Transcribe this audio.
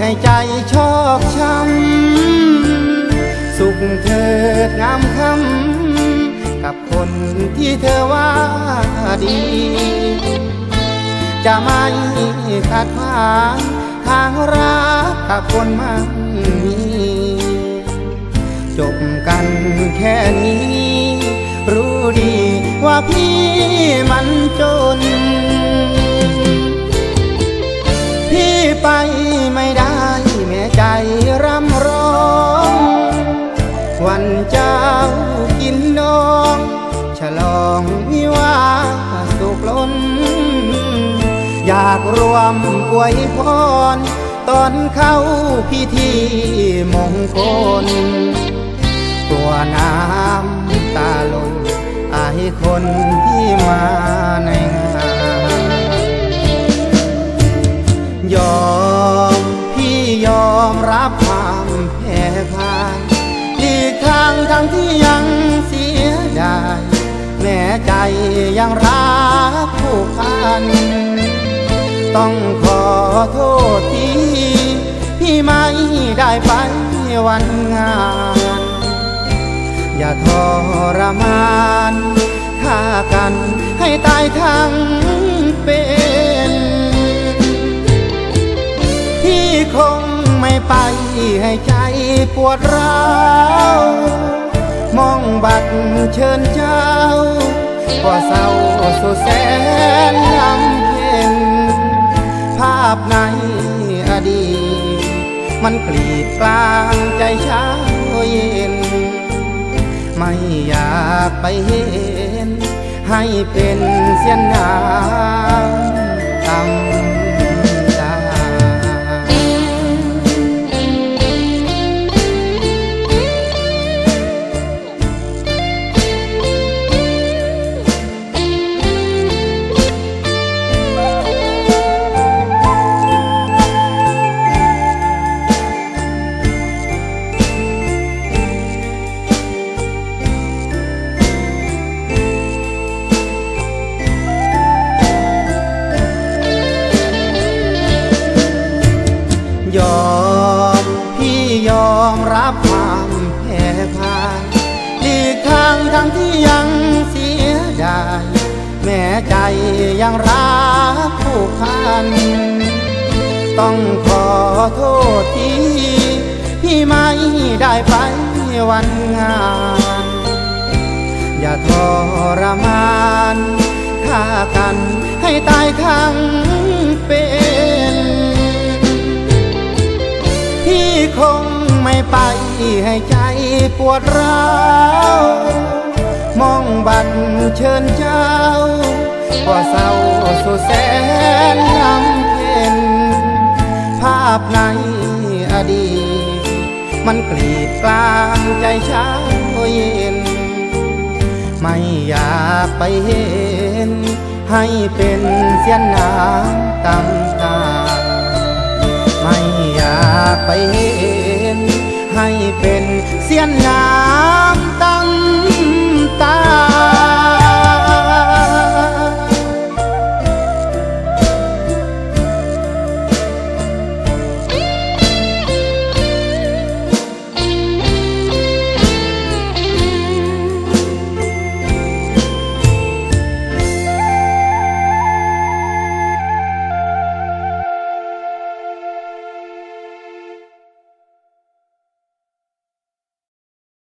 ให้ใจชอกช้ำ สุขเถิดงามคำกับคนที่เธอว่าดี จะไม่ขัดขวางทางรักกับคนมันมีจบกันแค่นี้ รู้ดีว่าพี่มันจน วันเจ้ากินนอง ฉลองวิวาสุขล้น อยากรวมอวยพร ตอนเข้าพิธีมงคล ตัวน้ำตาลนอายคนที่มาในงานยอางที่ยังเสียดายแม่ใจยังรักผู้พัน ต้องขอโทษทีพี่ไม่ได้ไปวันงาน อย่าทรมานฆ่ากันให้ตายทั้งเป็นพี่คงไม่ไปให้ใจปวดร้าว มองบัตรเชิญเจ้าก็เศร้าสุดแสนลำเพ็ญภาพในอดีต มันกรีดกลางใจเช้าเย็น ไม่อยากไปเห็น ให้เป็นเสียนน้ำ ทั้งที่ยังเสียดายแม่ใจยังรักผู้พัน ต้องขอโทษทีพี่ไม่ได้ไปวันงาน อย่าทรมานฆ่ากันให้ตายทั้งเป็นพี่คงไม่ไปให้ใจปวดร้าว เชิญเจ้าก็เศร้าสุดแสนลำเพ็ญภาพในอดีต มันกรีดกลางใจเช้าเย็น ไม่อยากไปเห็น ให้เป็นเสียนน้ำตำตา ไม่อยากไปเห็น ให้เป็นเสียนน้